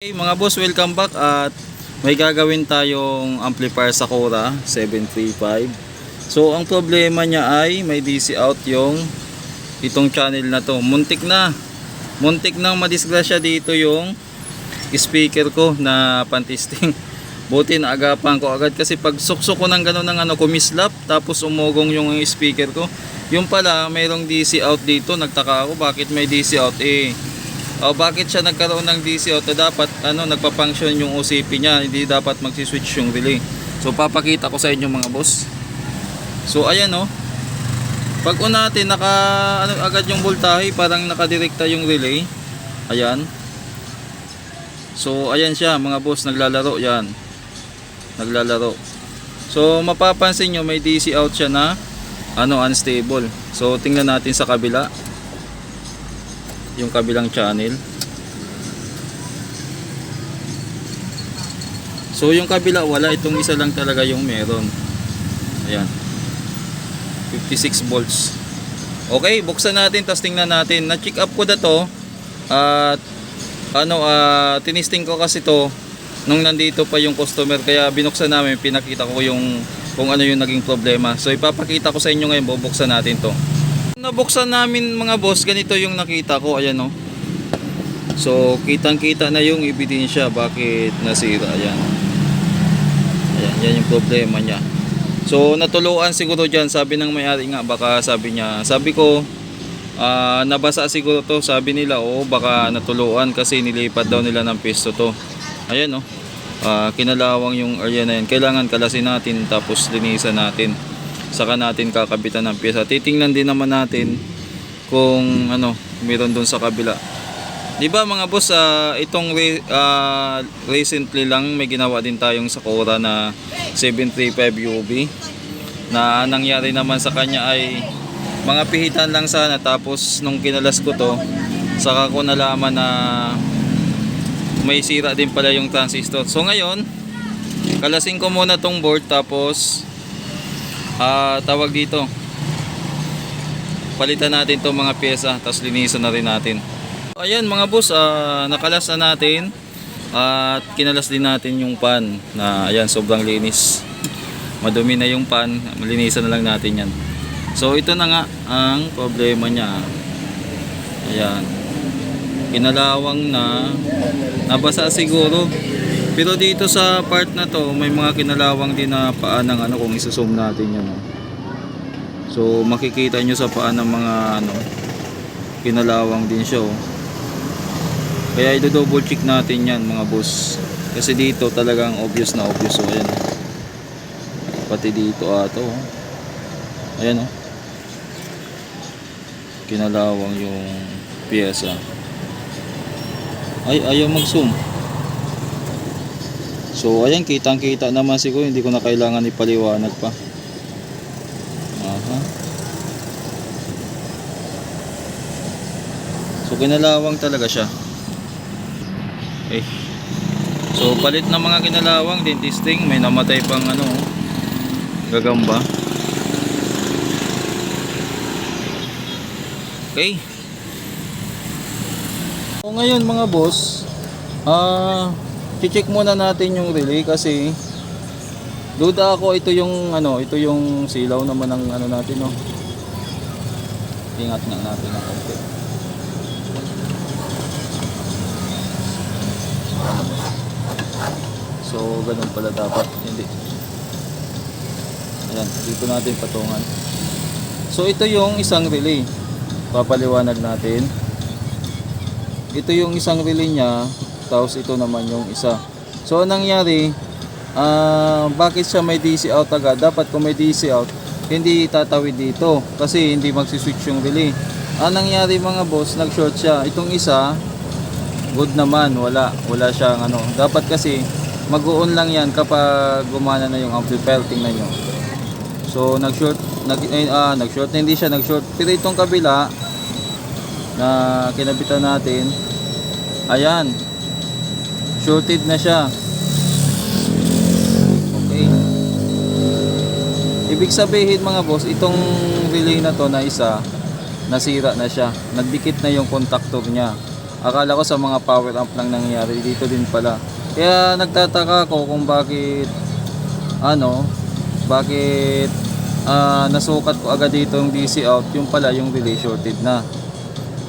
Hey mga boss, welcome back at may gagawin tayong amplifier sa Cora 735. So ang problema niya ay may DC out yung itong channel na to. Muntik na. Muntik nang madisgrasya dito yung speaker ko na pantisting. Buti na agapan ko agad kasi pag suksok ko ng gano'n ng ano, kumislap tapos umugong yung speaker ko. Yung pala, mayroong DC out dito. Nagtaka ako bakit may DC out eh. O bakit siya nagkaroon ng DC auto dapat ano nagpa-function yung OCP niya hindi dapat magsi-switch yung relay. So papakita ko sa inyo mga boss. So ayan oh. Pag unatin naka ano agad yung voltahe parang nakadirekta yung relay. Ayan. So ayan siya mga boss naglalaro yan. Naglalaro. So mapapansin nyo may DC out siya na ano unstable. So tingnan natin sa kabila yung kabilang channel. So yung kabila wala itong isa lang talaga yung meron. Ayan. 56 volts. Okay, buksan natin tapos tingnan natin. Na-check up ko na to at ano ah tinisting ko kasi to nung nandito pa yung customer kaya binuksan namin pinakita ko yung kung ano yung naging problema. So ipapakita ko sa inyo ngayon bubuksan natin to. Nabuksan namin mga boss, ganito yung nakita ko, ayan oh. So, kitang-kita na yung ebidensya bakit nasira, ayan. Ayan, yan yung problema niya. So, natuluan siguro dyan, sabi ng may-ari nga, baka sabi niya, sabi ko, ah, nabasa siguro to, sabi nila, oh, baka natuluan kasi nilipat daw nila ng pisto to. Ayan oh. Ah, kinalawang yung area na yan. Kailangan kalasin natin tapos linisan natin saka natin kakabitan ng pyesa. Titingnan din naman natin kung ano, meron doon sa kabila. 'Di ba mga boss, ah, itong re- ah, recently lang may ginawa din tayong Sakura na 735 UV na nangyari naman sa kanya ay mga pihitan lang sana tapos nung kinalas ko to saka ko nalaman na may sira din pala yung transistor. So ngayon, kalasin ko muna tong board tapos ah tawag dito. Palitan natin itong mga pyesa tapos linisan na rin natin. Ayan mga boss ah, nakalas na natin at kinalas din natin yung pan na ayan sobrang linis. Madumi na yung pan linisan na lang natin yan. So ito na nga ang problema niya. Ayan. Kinalawang na nabasa siguro pero dito sa part na to, may mga kinalawang din na paa ng ano kung isusum natin yan. So makikita nyo sa paa ng mga ano, kinalawang din siya. Oh. Kaya i-double check natin yan mga boss. Kasi dito talagang obvious na obvious. Oh. Ayan. oh. Pati dito ato. Oh. Ayan oh. Kinalawang yung pyesa. Ay, ayaw mag-zoom. So ayan kitang kita naman siguro hindi ko na kailangan ipaliwanag pa. Aha. So kinalawang talaga siya. Okay. So palit ng mga kinalawang dentisting may namatay pang ano gagamba. Okay. So ngayon mga boss, ah check muna natin yung relay kasi duda ako ito yung ano, ito yung silaw naman ng ano natin no. Ingat nga natin ng konti. So, ganun pala dapat. Hindi. Ayan, dito natin patungan. So, ito yung isang relay. Papaliwanag natin. Ito yung isang relay niya tapos ito naman yung isa. So anong nangyari ah, bakit siya may DC out agad? Dapat kung may DC out hindi tatawid dito kasi hindi magsiswitch yung relay. Ang nangyari mga boss nag short siya. Itong isa good naman wala wala siyang ano. Dapat kasi mag-on lang yan kapag gumana na yung amplifier. Tingnan nyo. So nag short nag, eh, ah, nag short hindi siya nag short pero itong kabila na kinabitan natin ayan shorted na siya okay ibig sabihin mga boss itong relay na to na isa nasira na siya nagdikit na yung contactor niya Akala ko sa mga power amp lang nangyayari. Dito din pala. Kaya nagtataka ako kung bakit ano, bakit ah, nasukat ko agad dito yung DC out, yung pala yung relay shorted na.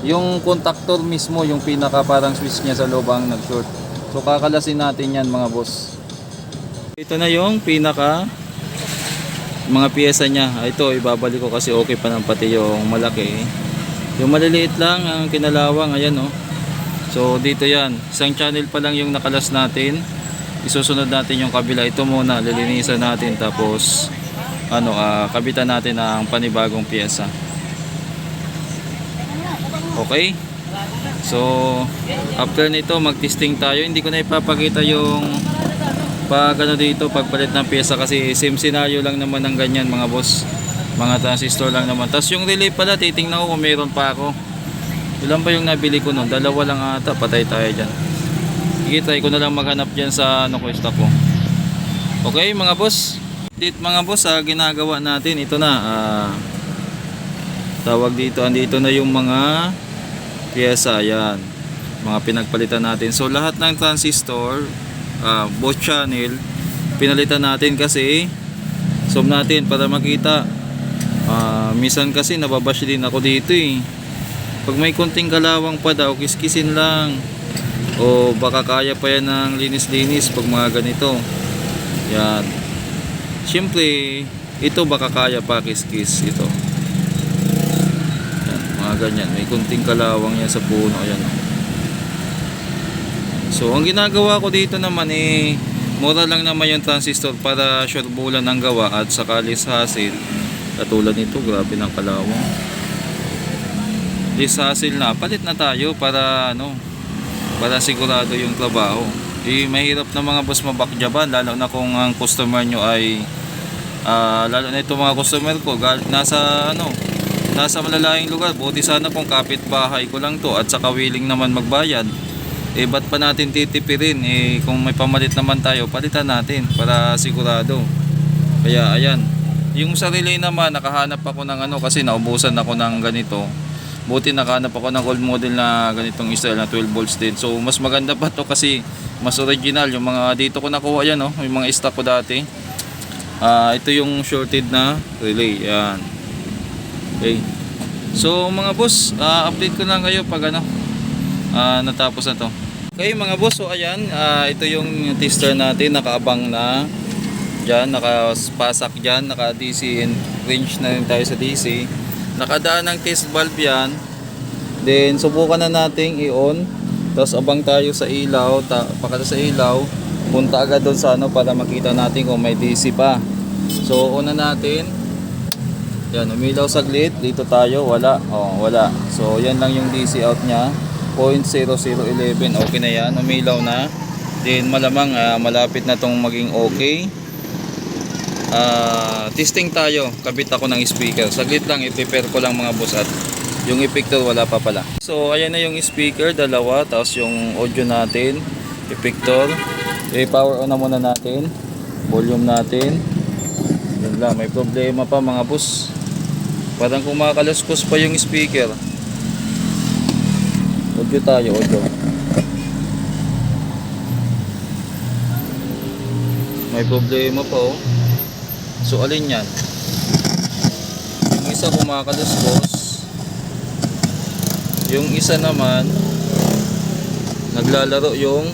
Yung contactor mismo, yung pinaka parang switch niya sa loob ang nag-short. So kakalasin natin yan mga boss. Ito na yung pinaka mga piyesa niya. Ah, Ito ibabalik ko kasi okay pa ng pati yung malaki. Yung maliliit lang ang kinalawang ayan oh. So dito yan. Isang channel pa lang yung nakalas natin. Isusunod natin yung kabila. Ito muna lilinisan natin tapos ano ah, kabitan natin ang panibagong piyesa. Okay? So, after nito, mag-testing tayo. Hindi ko na ipapakita yung pag ano dito, pagpalit ng pyesa kasi same scenario lang naman ng ganyan mga boss. Mga transistor lang naman. Tapos yung relay pala, titingnan ko kung meron pa ako. Ilan ba yung nabili ko nun? Dalawa lang ata. Patay tayo dyan. Sige, try ko na lang maghanap dyan sa ano ko, ko. Okay, mga boss. Dit mga boss, ah, ginagawa natin. Ito na. Ah, tawag dito. Andito na yung mga pyesa. Yan. Mga pinagpalitan natin. So, lahat ng transistor, ah, both channel, pinalitan natin kasi zoom natin para makita. Ah, minsan kasi nababash din ako dito eh. Pag may konting kalawang pa daw, kiskisin lang. O baka kaya pa yan ng linis-linis pag mga ganito. Yan. Siyempre, ito baka kaya pa kiskis ito. Ganyan. May konting kalawang yan sa puno. Ayan. So, ang ginagawa ko dito naman eh, mura lang naman yung transistor para sure bulan ang gawa at sakalis hasil. Katulad nito, grabe ng kalawang. This hasil na, palit na tayo para ano, para sigurado yung trabaho. Eh, mahirap na mga boss mabakjaban, lalo na kung ang customer nyo ay, ah, lalo na itong mga customer ko, nasa ano, nasa malalayang lugar. Buti sana kung kapitbahay ko lang to at saka willing naman magbayad. Eh, ba't pa natin titipirin? Eh, kung may pamalit naman tayo, palitan natin para sigurado. Kaya, ayan. Yung sa relay naman, nakahanap ako ng ano kasi naubusan ako ng ganito. Buti nakahanap ako ng old model na ganitong style na 12 volts din. So, mas maganda pa to kasi mas original. Yung mga dito ko nakuha yan, oh, yung mga stock ko dati. Ah, ito yung shorted na relay. Yan. Okay. So, mga boss, ah, update ko lang kayo pag ano, ah, natapos na to. Okay mga boss, so ayan, ah, ito yung tester natin, nakaabang na dyan, nakapasak dyan, naka DC and range na rin tayo sa DC. Nakadaan ng test valve yan. Then subukan na nating i-on. Tapos abang tayo sa ilaw, ta pakata sa ilaw, punta agad doon sa ano para makita natin kung may DC pa. So una natin. Yan, umilaw saglit. Dito tayo, wala. Oh, wala. So yan lang yung DC out niya. 0.0011. Okay na yan. Umilaw na. Then malamang ah, malapit na tong maging okay. Ah, testing tayo. Kabit ako ng speaker. Saglit lang, i-prepare ko lang mga boss at yung effector wala pa pala. So ayan na yung speaker, dalawa. Tapos yung audio natin, effector. I-power on na muna natin. Volume natin. Yun lang, may problema pa mga boss. Parang kumakaluskos pa yung speaker. Audio tayo, audio. May problema pa oh. So alin yan? Yung isa kumakaluskos. Yung isa naman naglalaro yung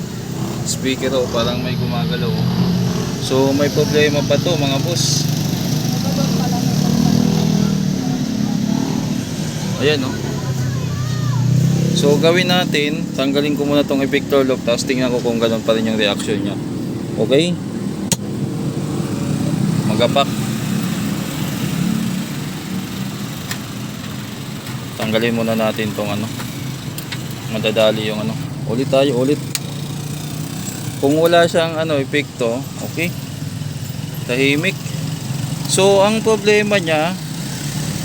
speaker oh, parang may gumagalaw. oh. So may problema pa to mga boss. Ayan oh. So gawin natin, tanggalin ko muna tong effector lock tapos tingnan ko kung gano'n pa rin yung reaction niya. Okay? Magapak. Tanggalin muna natin tong ano. Madadali yung ano. Ulit tayo, ulit. Kung wala siyang ano, epekto, okay. Tahimik. So, ang problema niya,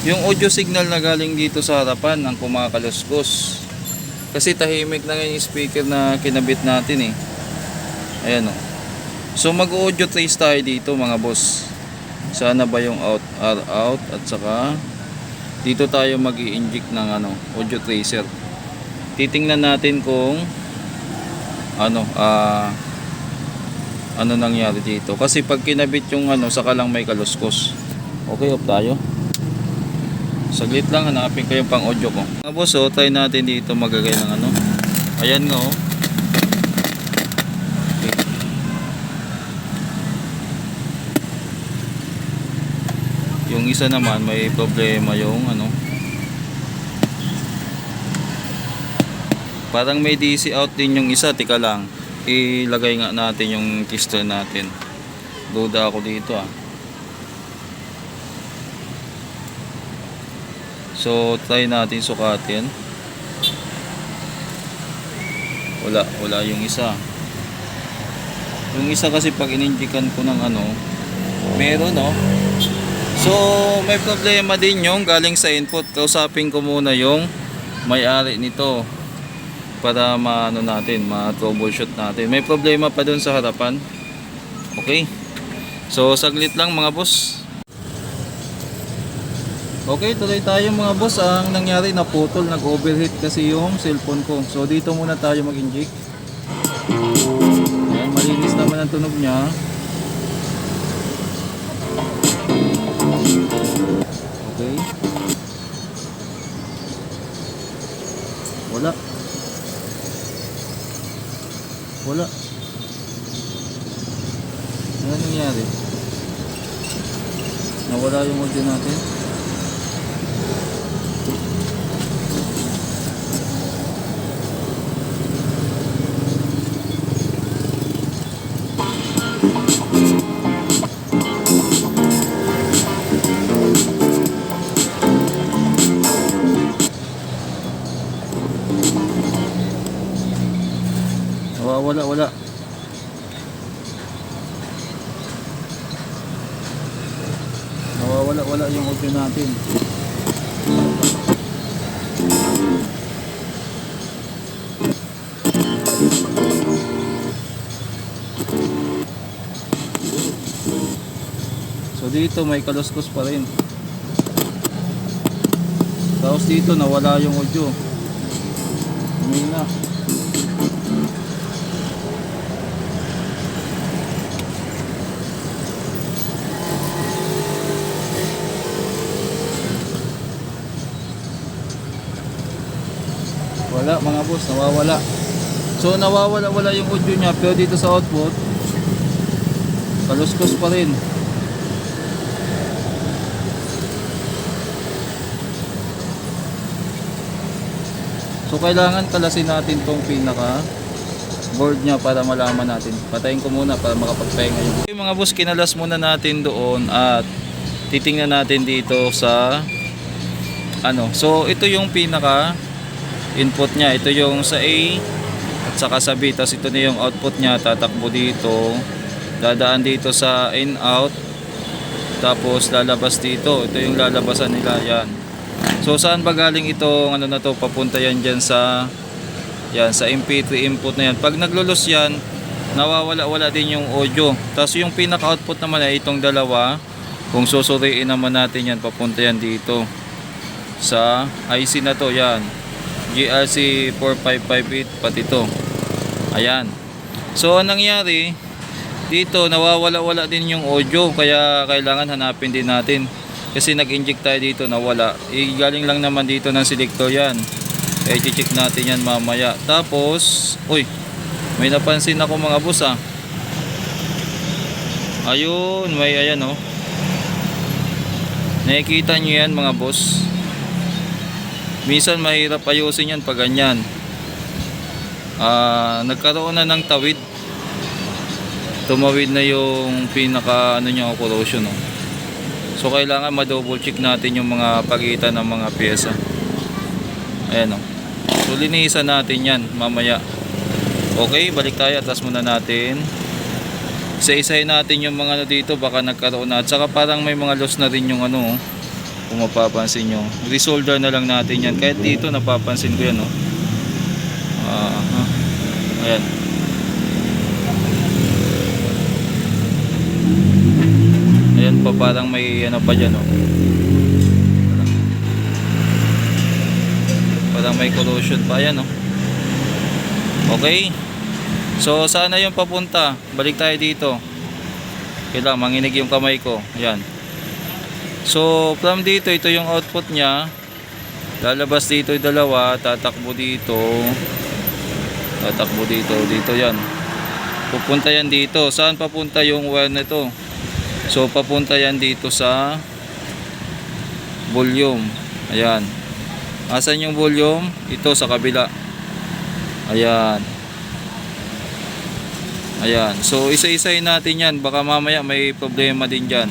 yung audio signal na galing dito sa harapan ang kumakaluskos. Kasi tahimik na yung speaker na kinabit natin eh. Ayan o. So mag-audio trace tayo dito mga boss. Sana ba yung out R out at saka dito tayo mag inject ng ano, audio tracer. titingnan natin kung ano ah ano nangyari dito kasi pag kinabit yung ano saka lang may kaluskos okay off tayo saglit lang hanapin ko yung pang audio ko. Mga boss oh, try natin dito magagay ng ano. Ayan nga oh. Yung isa naman may problema yung ano. Parang may DC out din yung isa tika lang. Ilagay nga natin yung tester natin. Duda ako dito ah so try natin sukatin wala wala yung isa yung isa kasi pag ininjikan ko ng ano meron no So, may problema din yung galing sa input. Kausapin ko muna yung may-ari nito para maano natin, ma-troubleshoot natin. May problema pa dun sa harapan. Okay? So, saglit lang mga boss. Okay, tuloy tayo mga boss. Ang nangyari na putol, nag-overheat kasi yung cellphone ko. So, dito muna tayo mag-inject. Ayan, malinis naman ang tunog niya. Okay. Wala. Wala. Ano nangyari? Nawala yung audio natin? Nawawala, wala. Nawawala, wala yung audio natin. So dito may kaluskos pa rin. Tapos dito nawala yung audio. Humina. Wala boss, nawawala. So nawawala wala yung audio niya pero dito sa output kaluskos pa rin. So kailangan kalasin natin tong pinaka board niya para malaman natin. Patayin ko muna para makapagpahinga yung. Okay, mga boss, kinalas muna natin doon at titingnan natin dito sa ano. So ito yung pinaka input niya. Ito yung sa A at saka sa B. Tapos ito na yung output niya. Tatakbo dito. Dadaan dito sa in out. Tapos lalabas dito. Ito yung lalabasan nila. Yan. So saan ba galing itong ano na to? Papunta yan dyan sa yan sa MP3 input na yan. Pag naglulos yan, nawawala-wala din yung audio. Tapos yung pinaka-output naman ay itong dalawa. Kung susuriin naman natin yan, papunta yan dito sa IC na to. Yan. GRC 4558 pati to. Ayan. So anong nangyari? Dito nawawala-wala din yung audio kaya kailangan hanapin din natin. Kasi nag-inject tayo dito nawala. E, galing lang naman dito ng selector yan. Eh check natin yan mamaya. Tapos, uy, may napansin ako mga boss ah. Ayun, may ayan oh. Nakikita nyo yan mga boss. Minsan mahirap ayusin yan pag ganyan. Ah, nagkaroon na ng tawid. Tumawid na yung pinaka ano niya corrosion oh. So kailangan ma-double check natin yung mga pagitan ng mga pyesa. Ayan oh. So linisan natin yan mamaya. Okay, balik tayo atas muna natin. Isa-isahin natin yung mga ano dito baka nagkaroon na. At saka parang may mga loss na rin yung ano oh. Kung mapapansin nyo. Resolder na lang natin yan. Kahit dito napapansin ko yan oh. Ah, ah. ayan. Ayan pa parang may ano pa dyan oh. Parang may corrosion pa yan oh. Okay? So, saan na yung papunta? Balik tayo dito. Kailangan manginig yung kamay ko. Yan. So, from dito, ito yung output niya. Lalabas dito yung dalawa. Tatakbo dito. Tatakbo dito. Dito yan. Pupunta yan dito. Saan papunta yung wire na ito? So, papunta yan dito sa volume. Ayan. Asan yung volume? Ito sa kabila. Ayan. Ayan. So, isa-isahin natin yan. Baka mamaya may problema din dyan.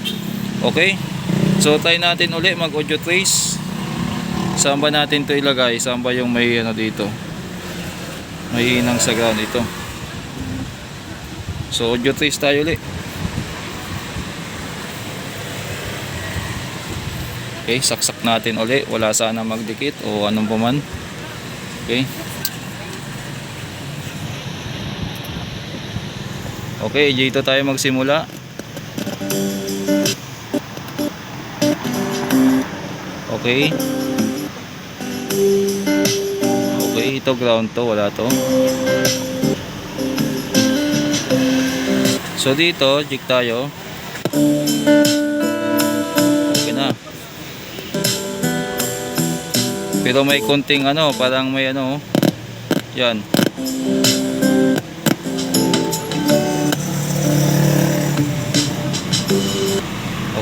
Okay? So, try natin uli mag-audio trace. Saan ba natin to ilagay? Saan ba yung may ano dito? May hinang sa ground ito. So, audio trace tayo uli. Okay, saksak natin uli. Wala sana magdikit o anong paman. Okay. Okay, dito tayo magsimula. Okay. Okay, ito ground to, wala to. So dito, jig tayo. Okay na. Pero may konting ano, parang may ano. Yan.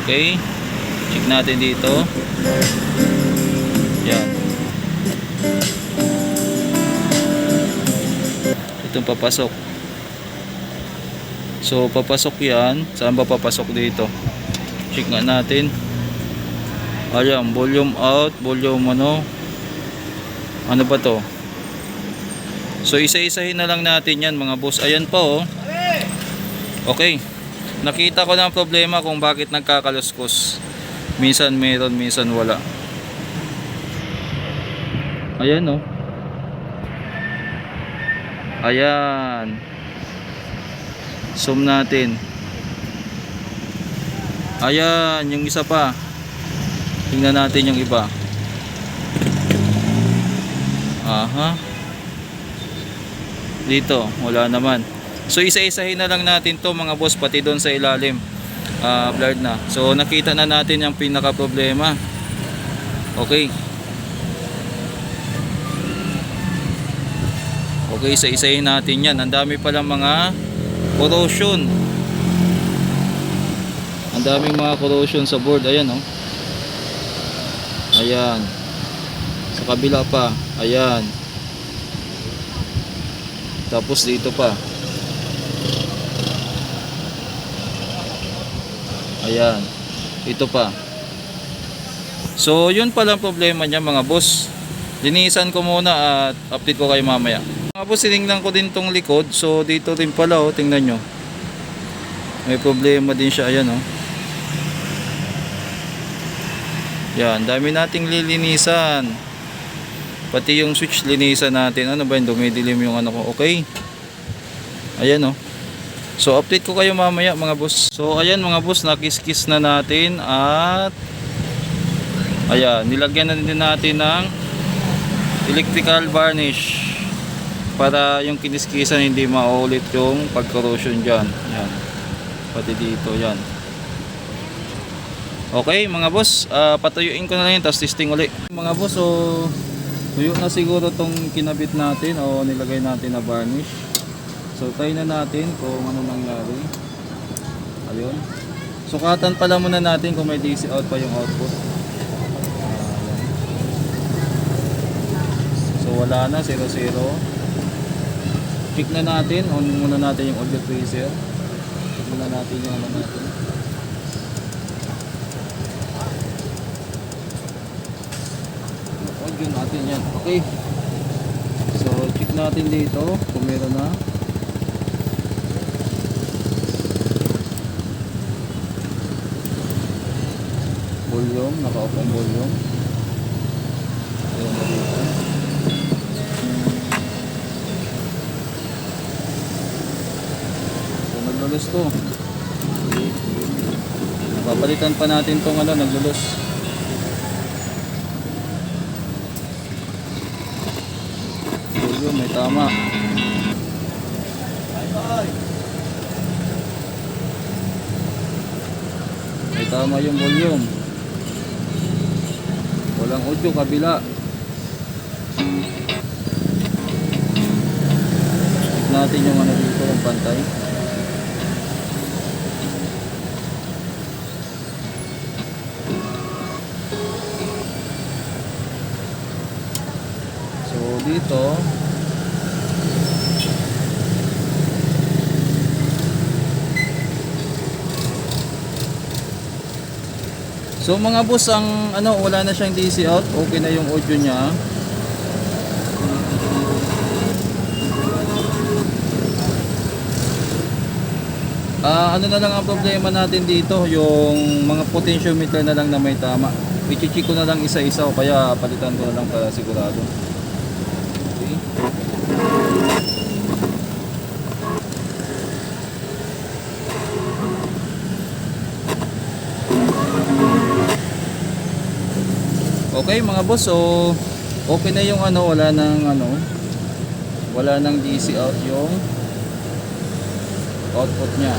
Okay. Check natin dito. Yan. Itong papasok. So, papasok yan. Saan ba papasok dito? Check nga natin. Ayan, volume out, volume ano. Ano ba to? So, isa-isahin na lang natin yan mga boss. Ayan po oh. Okay. Nakita ko na ang problema kung bakit nagkakaluskos. Minsan meron, minsan wala. Ayan oh. Ayan. Zoom natin. Ayan, yung isa pa. Tingnan natin yung iba. Aha. Dito, wala naman. So isa-isahin na lang natin to mga boss pati doon sa ilalim. Ah, blurred na. So nakita na natin yung pinaka problema. Okay. Okay, isa-isahin natin 'yan. Ang dami pa lang mga corrosion. Ang daming mga corrosion sa board. Ayan oh. Ayan. Sa kabila pa. Ayan. Tapos dito pa. Ayan. Ito pa. So, yun pala ang problema niya mga boss. Linisan ko muna at update ko kayo mamaya. Mga boss, tinignan ko din tong likod. So, dito rin pala oh. Tingnan nyo. May problema din siya. Ayan oh. Yan. Dami nating lilinisan. Pati yung switch linisan natin. Ano ba yun? Dumidilim yung ano ko. Okay. Ayan oh. So update ko kayo mamaya mga boss. So ayan mga boss, nakis-kiss na natin at ayan, nilagyan na din natin ng electrical varnish para yung kiniskisan hindi maulit yung pag-corrosion dyan. Yan. Pati dito yan. Okay mga boss, ah, patuyuin ko na lang yun tapos testing uli. Mga boss, so tuyo na siguro tong kinabit natin o nilagay natin na varnish. So try na natin kung ano nangyari. Ayun. Sukatan pala muna natin kung may DC out pa yung output. So wala na, 0-0. Check na natin, on muna natin yung audio tracer. Check muna natin yung ano natin. Audio natin yan. Okay. So check natin dito kung meron na. volume, naka-off ang volume. Ayan na Agosto papalitan pa natin tong ano naglulos Julio may tama. May tama yung volume. Walang audio kabila. Natin yung ano dito ng pantay. So dito So mga boss, ang ano, wala na siyang DC out. Okay na yung audio niya. Ah, ano na lang ang problema natin dito, yung mga potentiometer na lang na may tama. I-check ko na lang isa-isa o kaya palitan ko na lang para sigurado. Okay. Okay mga boss, so okay na yung ano, wala nang ano, wala nang DC out yung output niya.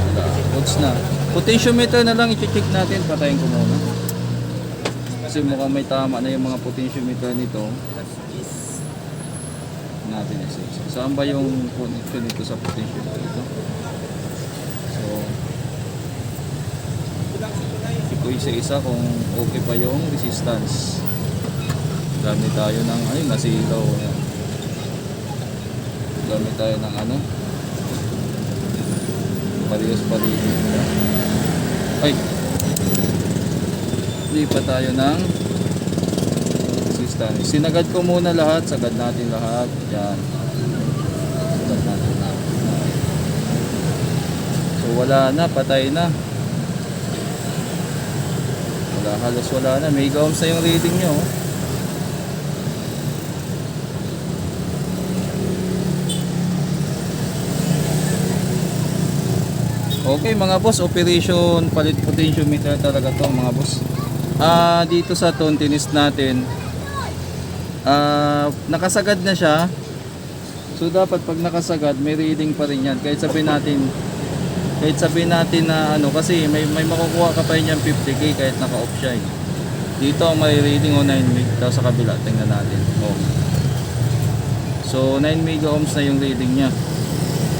Wala, goods na. Potentiometer na lang i-check natin, patayin ko muna. Kasi mukhang may tama na yung mga potentiometer nito. Natin isa isa. Saan ba yung connection nito sa potentiometer ito? So, check ko isa-isa kung okay pa yung resistance. Gamit tayo ng, ay, nasilaw. Ayan. Gamit tayo ng ano? Parehas parehas. Ay! Lipat tayo ng resistance. Sinagad ko muna lahat. Sagad natin lahat. Yan. Sagad natin lahat. So wala na. Patay na. Wala. Halos wala na. May ohms na yung reading nyo. Okay mga boss, operation palit potentiometer talaga to mga boss. Ah, dito sa tontinis natin, ah, nakasagad na siya. So dapat pag nakasagad, may reading pa rin yan. Kahit sabihin natin, kahit sabihin natin na ano, kasi may, may makukuha ka pa rin yan 50k kahit naka-off siya eh. Dito ang may reading o 9 meg, tapos sa kabila, tingnan natin. Oh. So 9 mega ohms na yung reading niya.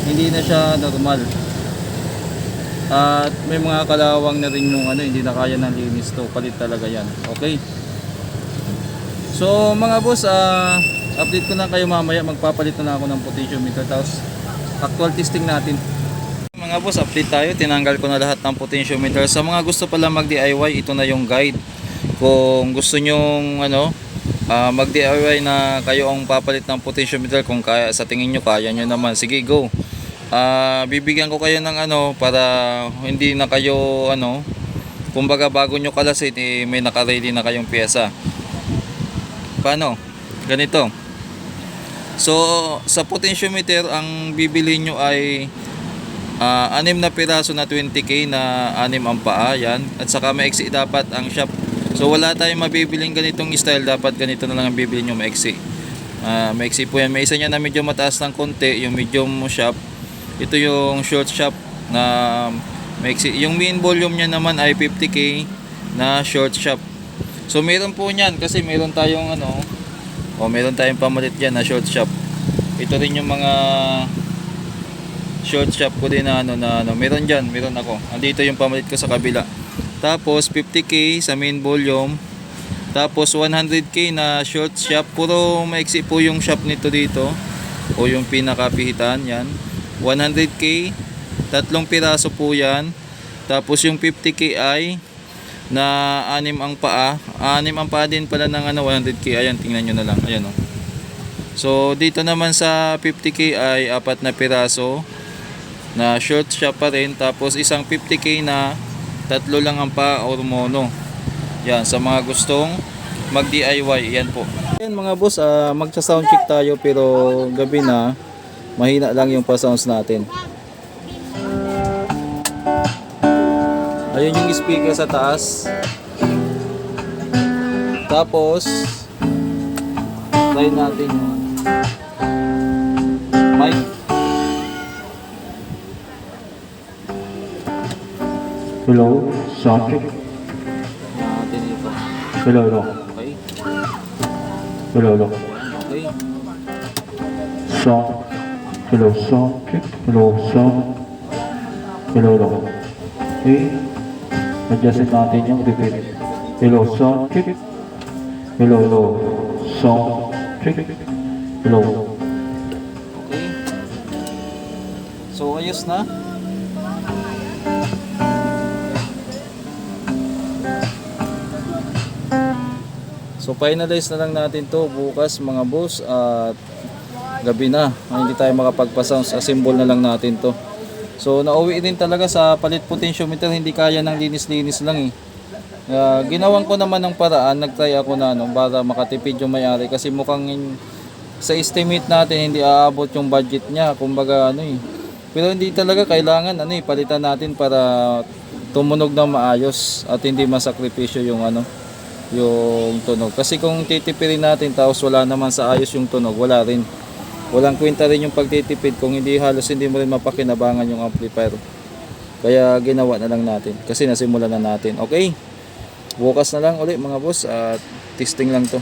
Hindi na siya normal. At may mga kalawang na rin yung ano, hindi na kaya ng linis to. Palit talaga yan. Okay. So mga boss, ah, update ko na kayo mamaya. Magpapalit na ako ng potentiometer. Tapos actual testing natin. Mga boss, update tayo. Tinanggal ko na lahat ng potentiometer. Sa mga gusto pala mag DIY, ito na yung guide. Kung gusto nyong ano, ah, mag DIY na kayo ang papalit ng potentiometer kung kaya sa tingin nyo kaya nyo naman sige go Ah, bibigyan ko kayo ng ano para hindi na kayo ano kumbaga bago nyo kalasin eh, may naka-ready na kayong pyesa paano ganito so sa potentiometer ang bibili nyo ay ah, anim na piraso na 20k na anim ang paa yan at saka maiksi dapat ang shop so wala tayong mabibiling ganitong style dapat ganito na lang ang bibili nyo maiksi Ah, maiksi po yan may isa niya na medyo mataas ng konti yung medium shop ito yung short shop na maiksi. Yung main volume niya naman ay 50k na short shop. So meron po niyan kasi meron tayong ano o meron tayong pamalit diyan na short shop. Ito rin yung mga short shop ko din na ano na ano meron diyan, meron ako. Andito yung pamalit ko sa kabila. Tapos 50k sa main volume. Tapos 100k na short shop. Puro maiksi po yung shop nito dito o yung pinakapihitan yan. 100k, tatlong piraso po yan. Tapos yung 50k ay na anim ang paa. Anim ang paa din pala ng ano 100k. Ayan, tingnan nyo na lang. Ayan o. So dito naman sa 50k ay apat na piraso na short siya pa rin. Tapos isang 50k na tatlo lang ang paa or mono. Yan, sa mga gustong mag DIY, yan po. Yan mga boss, ah, magsa-sound check tayo pero gabi na mahina lang yung pa-sounds natin. Ayun yung speaker sa taas. Tapos, try natin yung mic. Hello, ito. Hello, hello. Okay. Hello, hello. Okay. Sound. Hello, check. Hello, sound. Hello, hello. Okay. Adjustin natin yung repeat. Hello, check. Hello, hello. Check. Hello. Okay. So, ayos na. So, finalize na lang natin to bukas mga boss at gabi na. Hindi tayo makapagpa-sounds. Assemble na lang natin to. So, nauwi din talaga sa palit potentiometer. Hindi kaya ng linis-linis lang eh. Uh, ginawan ko naman ng paraan, nagtry ako na ano, para makatipid yung may-ari kasi mukhang sa estimate natin hindi aabot yung budget niya, kumbaga ano eh. Pero hindi talaga kailangan ano eh, palitan natin para tumunog na maayos at hindi masakripisyo yung ano, yung tunog. Kasi kung titipirin natin tapos wala naman sa ayos yung tunog, wala rin. Walang kwenta rin yung pagtitipid kung hindi halos hindi mo rin mapakinabangan yung amplifier. Kaya ginawa na lang natin kasi nasimulan na natin. Okay? Bukas na lang ulit mga boss at testing lang to.